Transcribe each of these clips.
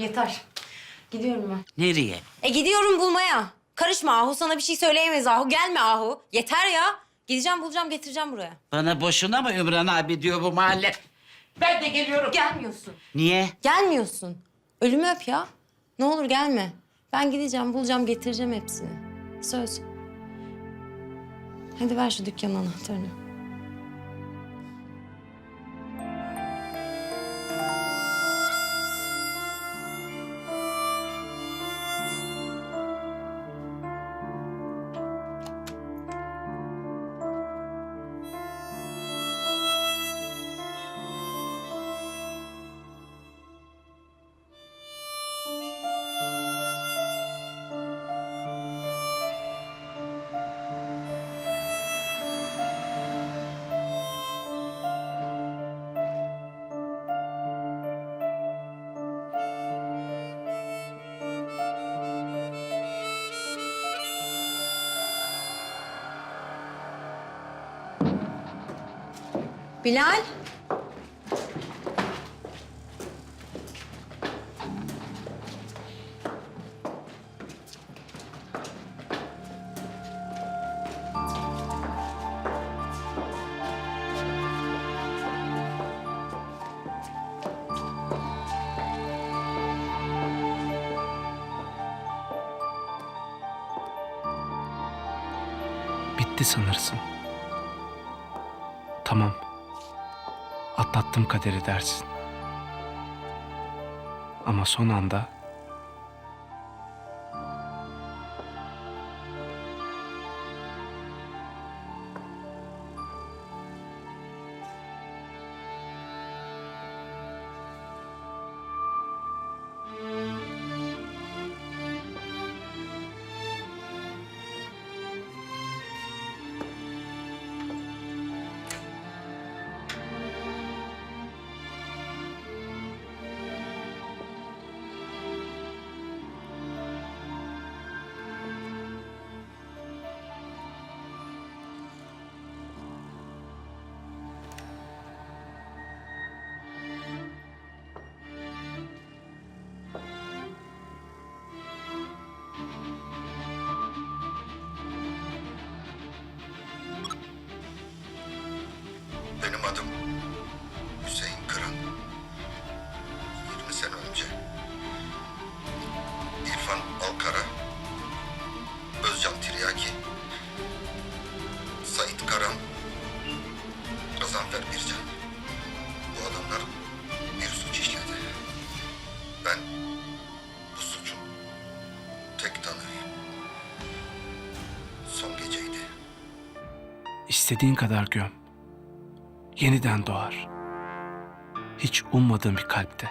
Yeter. Gidiyorum ben. Nereye? E gidiyorum bulmaya. Karışma Ahu sana bir şey söyleyemez Ahu. Gelme Ahu. Yeter ya. Gideceğim bulacağım getireceğim buraya. Bana boşuna mı Ümran abi diyor bu mahalle? Ben de geliyorum. Gelmiyorsun. Niye? Gelmiyorsun. Ölümü öp ya. Ne olur gelme. Ben gideceğim bulacağım getireceğim hepsini. Söz. Hadi ver şu dükkanın anahtarını. Bilal. Bitti sanırsın. Atlattım kaderi dersin. Ama son anda istediğin kadar göm. Yeniden doğar. Hiç ummadığın bir kalpte.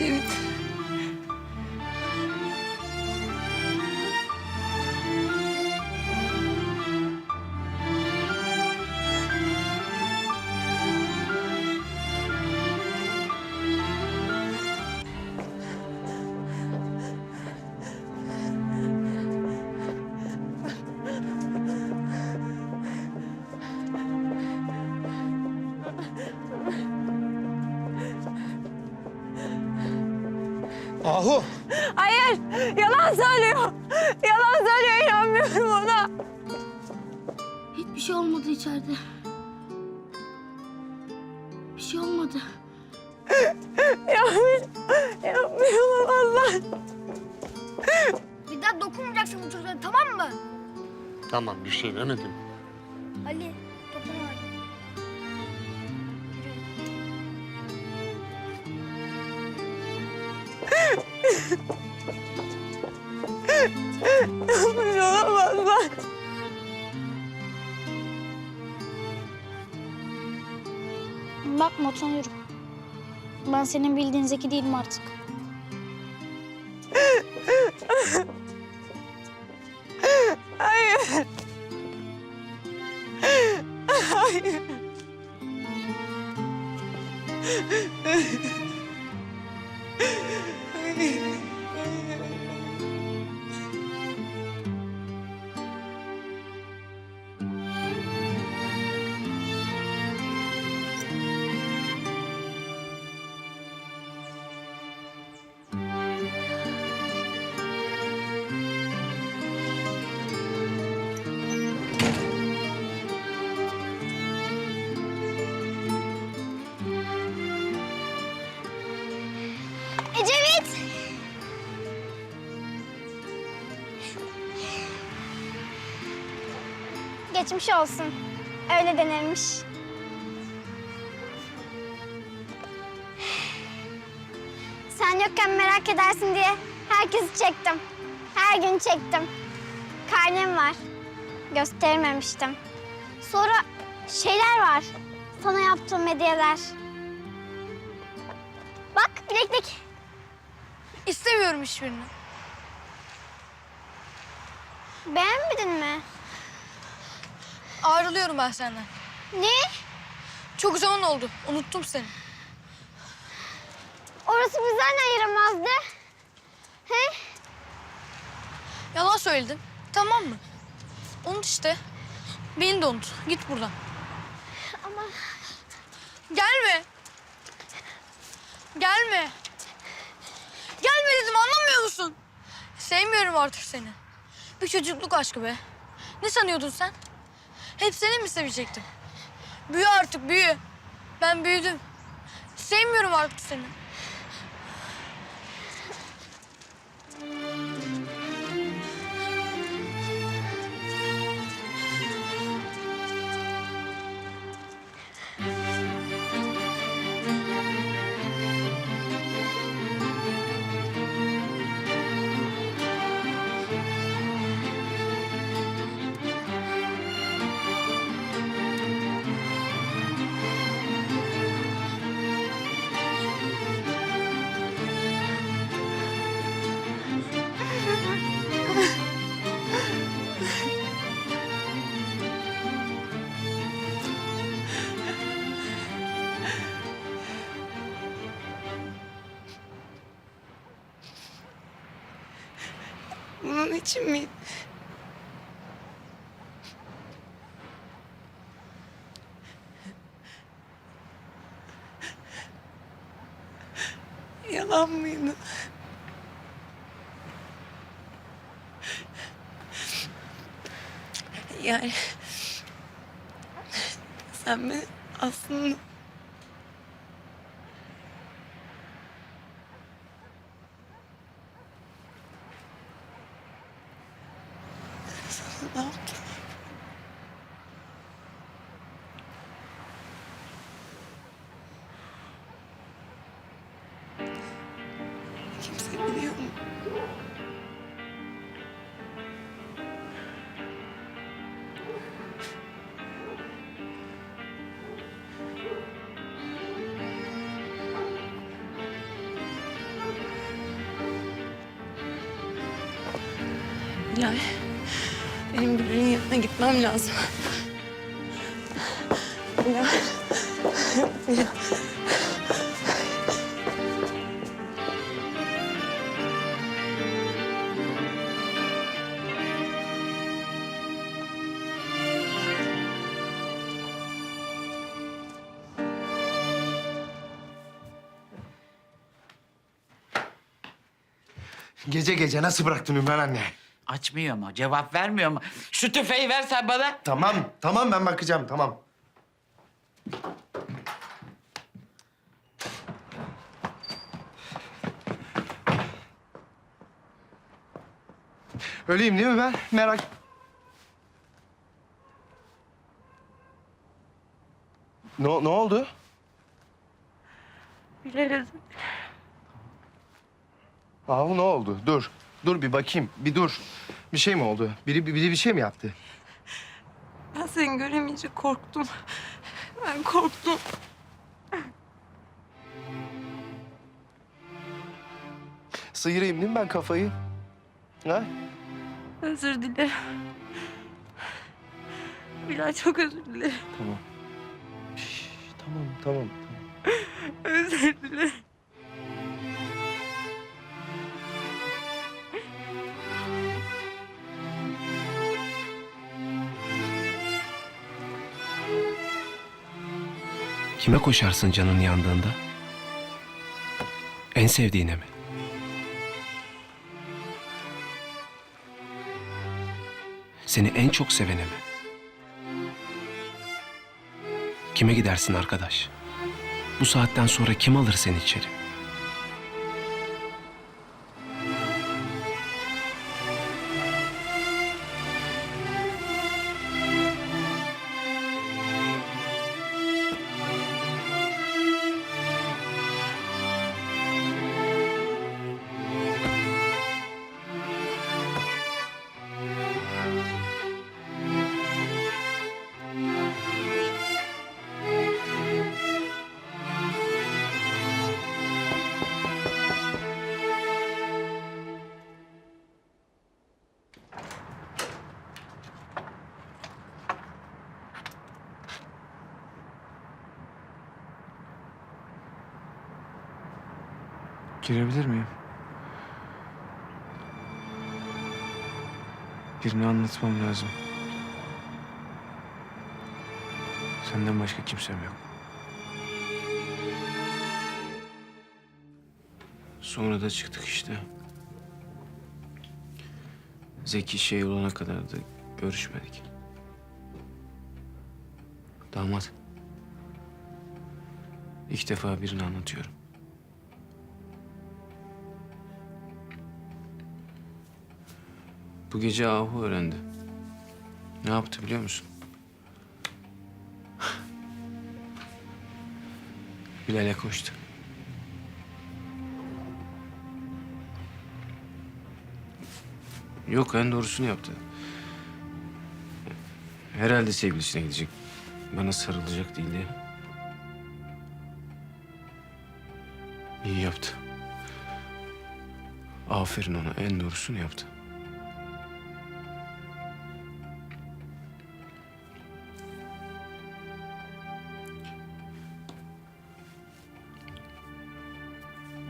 Ecevit. Hayır, yalan söylüyor. Yalan söylüyor, inanmıyorum ona. Hiçbir şey olmadı içeride. Bir şey olmadı. Yapmış, yapmıyor Allah. Bir daha dokunmayacaksın bu çocuğa tamam mı? Tamam bir şey demedim. Ali Yapmış olamazlar. Bakma utanıyorum. Ben senin bildiğin zeki değilim artık. Geçmiş olsun. Öyle denirmiş. Sen yokken merak edersin diye herkesi çektim. Her gün çektim. Karnem var. Göstermemiştim. Sonra şeyler var. Sana yaptığım hediyeler. Bak bileklik. İstemiyorum hiçbirini. Beğenmedin mi? Ayrılıyorum ben senden. Ne? Çok zaman oldu. Unuttum seni. Orası bizden ayıramazdı. He? Yalan söyledin. Tamam mı? Unut işte. Beni de unut. Git buradan. Ama Gelme. Gelme. Gelme dedim anlamıyor musun? Sevmiyorum artık seni. Bir çocukluk aşkı be. Ne sanıyordun sen? Hep seni mi sevecektim? Büyü artık büyü. Ben büyüdüm. Sevmiyorum artık seni. İçin mi? Yalan mıydı? Yani sen beni aslında Bilal, benim Gül'ün yanına gitmem lazım. Bilal, Bilal. Gece gece nasıl bıraktın Ümran anne? Açmıyor mu? Cevap vermiyor mu? Şu tüfeği versen bana. Tamam, tamam ben bakacağım, tamam. Öleyim değil mi ben? Merak... Ne, ne oldu? Bilal'e Ahu ne oldu? Dur. Dur bir bakayım. Bir dur. Bir şey mi oldu? Biri, biri bir şey mi yaptı? Ben seni göremeyince korktum. Ben korktum. Sıyırayım değil mi ben kafayı? Ha? Özür dilerim. Bilal çok özür dilerim. Tamam. Şş, tamam, tamam. Özür dilerim. Kime koşarsın canın yandığında? En sevdiğine mi? Seni en çok sevene mi? Kime gidersin arkadaş? Bu saatten sonra kim alır seni içeri? Girebilir miyim? Birini anlatmam lazım. Senden başka kimsem yok. Sonra da çıktık işte. Zeki şey olana kadar da görüşmedik. Damat. İlk defa birini anlatıyorum. Bu gece Ahu öğrendi. Ne yaptı biliyor musun? Bilal'e koştu. Yok en doğrusunu yaptı. Herhalde sevgilisine gidecek. Bana sarılacak değil diye. İyi yaptı. Aferin ona en doğrusunu yaptı.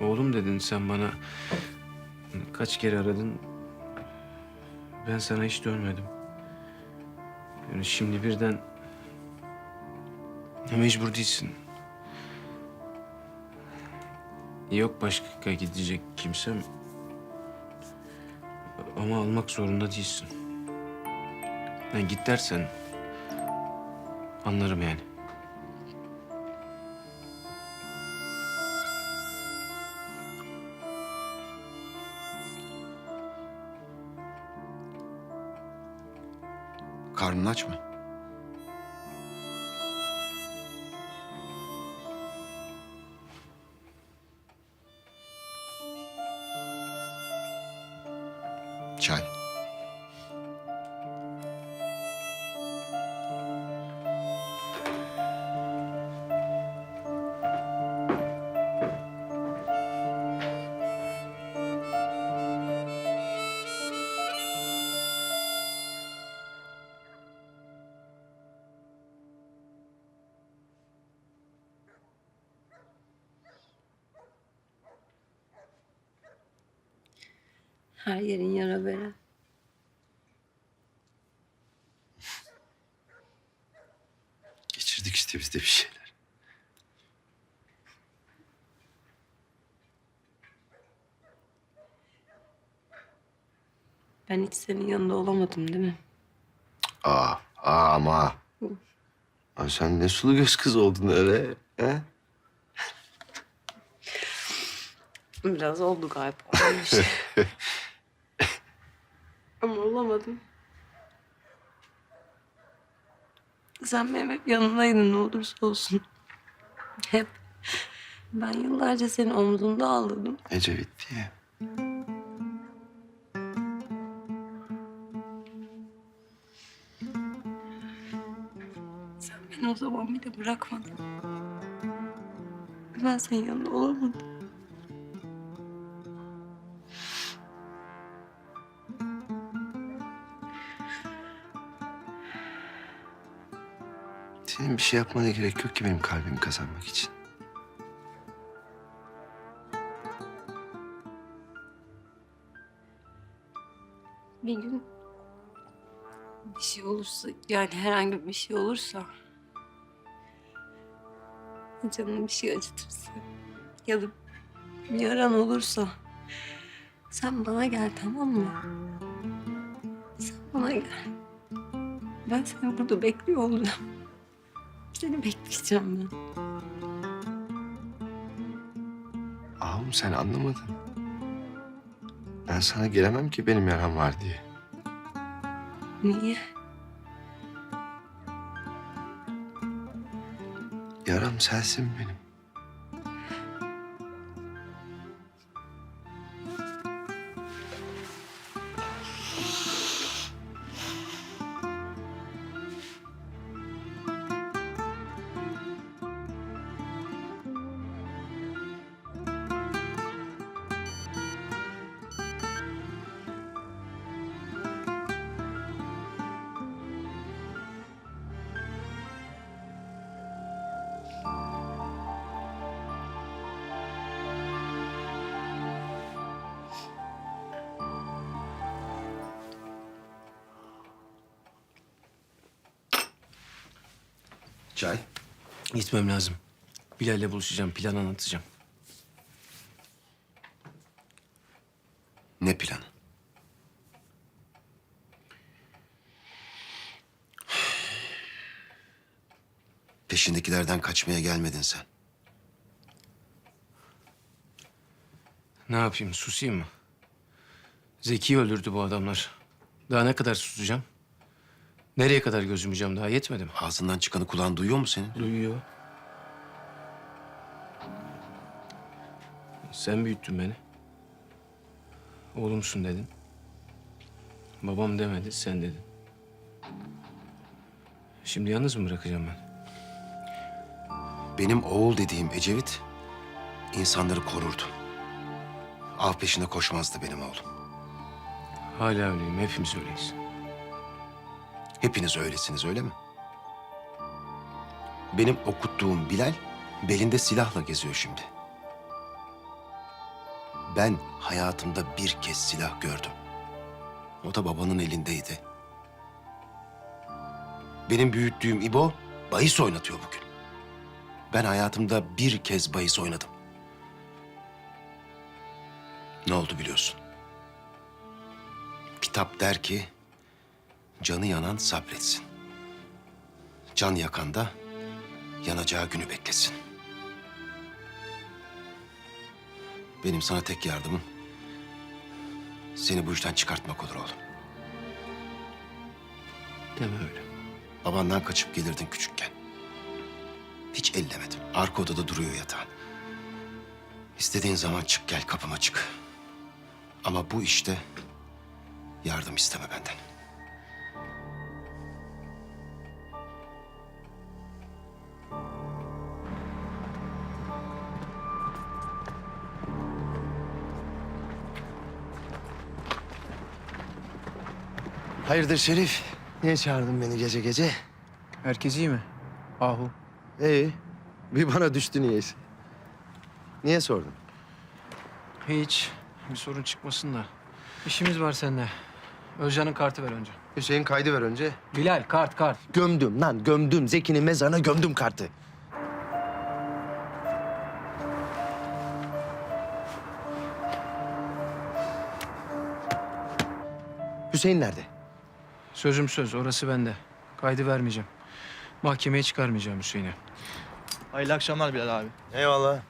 Oğlum dedin sen bana. Kaç kere aradın. Ben sana hiç dönmedim. Yani şimdi birden... Ya mecbur değilsin. Yok başka gidecek kimsem. Ama almak zorunda değilsin. Yani git dersen anlarım yani. Karnın aç mı? Her yerin yara bere. Geçirdik işte biz de bir şeyler. Ben hiç senin yanında olamadım değil mi? Aa, aa ama. Aa, sen ne sulu göz kız oldun öyle. He? Biraz oldu galiba. olamadım. Sen benim hep yanındaydın ne olursa olsun. Hep. Ben yıllarca seni omzumda ağladım. Ecevit diye. Sen beni o zaman bile bırakmadın. Ben senin yanında olamadım. Senin bir şey yapmana gerek yok ki benim kalbimi kazanmak için. Bir gün bir şey olursa yani herhangi bir şey olursa canım bir şey acıtırsa ya da yaran olursa sen bana gel tamam mı? Sen bana gel. Ben seni burada bekliyor olacağım. Seni bekleyeceğim ben. Ahum sen anlamadın. Ben sana gelemem ki benim yaram var diye. Niye? Yaram sensin benim. Çay. Gitmem lazım. Bilal'le buluşacağım. Plan anlatacağım. Ne planı? Peşindekilerden kaçmaya gelmedin sen. Ne yapayım? Susayım mı? Zeki öldürdü bu adamlar. Daha ne kadar susacağım? Nereye kadar göz yumacağım daha yetmedi mi? Ağzından çıkanı kulağın duyuyor mu senin? Duyuyor. Sen büyüttün beni. Oğlumsun dedin. Babam demedi, sen dedin. Şimdi yalnız mı bırakacağım ben? Benim oğul dediğim Ecevit insanları korurdu. Av peşine koşmazdı benim oğlum. Hala öyleyim, hepimiz öyleyiz. Hepiniz öylesiniz öyle mi? Benim okuttuğum Bilal belinde silahla geziyor şimdi. Ben hayatımda bir kez silah gördüm. O da babanın elindeydi. Benim büyüttüğüm İbo bahis oynatıyor bugün. Ben hayatımda bir kez bahis oynadım. Ne oldu biliyorsun? Kitap der ki canı yanan sabretsin. Can yakan da yanacağı günü beklesin. Benim sana tek yardımım seni bu işten çıkartmak olur oğlum. Deme öyle. Babandan kaçıp gelirdin küçükken. Hiç ellemedim. Arka odada duruyor yatağın. İstediğin zaman çık gel kapıma çık. Ama bu işte yardım isteme benden. Hayırdır Şerif? Niye çağırdın beni gece gece? Herkes iyi mi? Ahu. İyi. Bir bana düştü niyeyse. Niye sordun? Hiç. Bir sorun çıkmasın da. İşimiz var seninle. Özcan'ın kartı ver önce. Hüseyin kaydı ver önce. Bilal kart kart. Gömdüm lan gömdüm. Zeki'nin mezarına gömdüm kartı. Hüseyin nerede? Sözüm söz orası bende. Kaydı vermeyeceğim. Mahkemeye çıkarmayacağım Hüseyin'i. Hayırlı akşamlar Bilal abi. Eyvallah.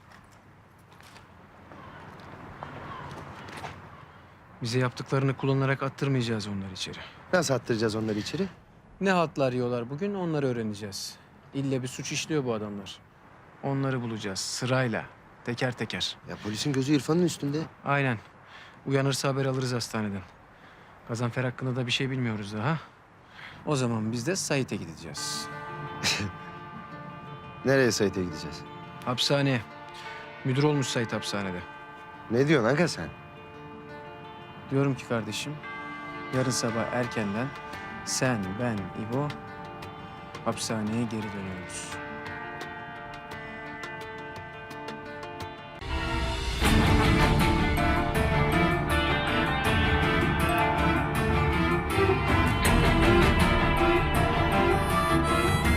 Bize yaptıklarını kullanarak attırmayacağız onları içeri. Nasıl attıracağız onları içeri? Ne hatlar yiyorlar bugün onları öğreneceğiz. İlle bir suç işliyor bu adamlar. Onları bulacağız sırayla. Teker teker. Ya polisin gözü İrfan'ın üstünde. Aynen. Uyanırsa haber alırız hastaneden. Gazanfer hakkında da bir şey bilmiyoruz daha. O zaman biz de Sait'e gideceğiz. Nereye Sait'e gideceğiz? Hapishaneye. Müdür olmuş Sait hapishanede. Ne diyorsun aga sen? Diyorum ki kardeşim, yarın sabah erkenden sen, ben, İbo hapishaneye geri dönüyoruz.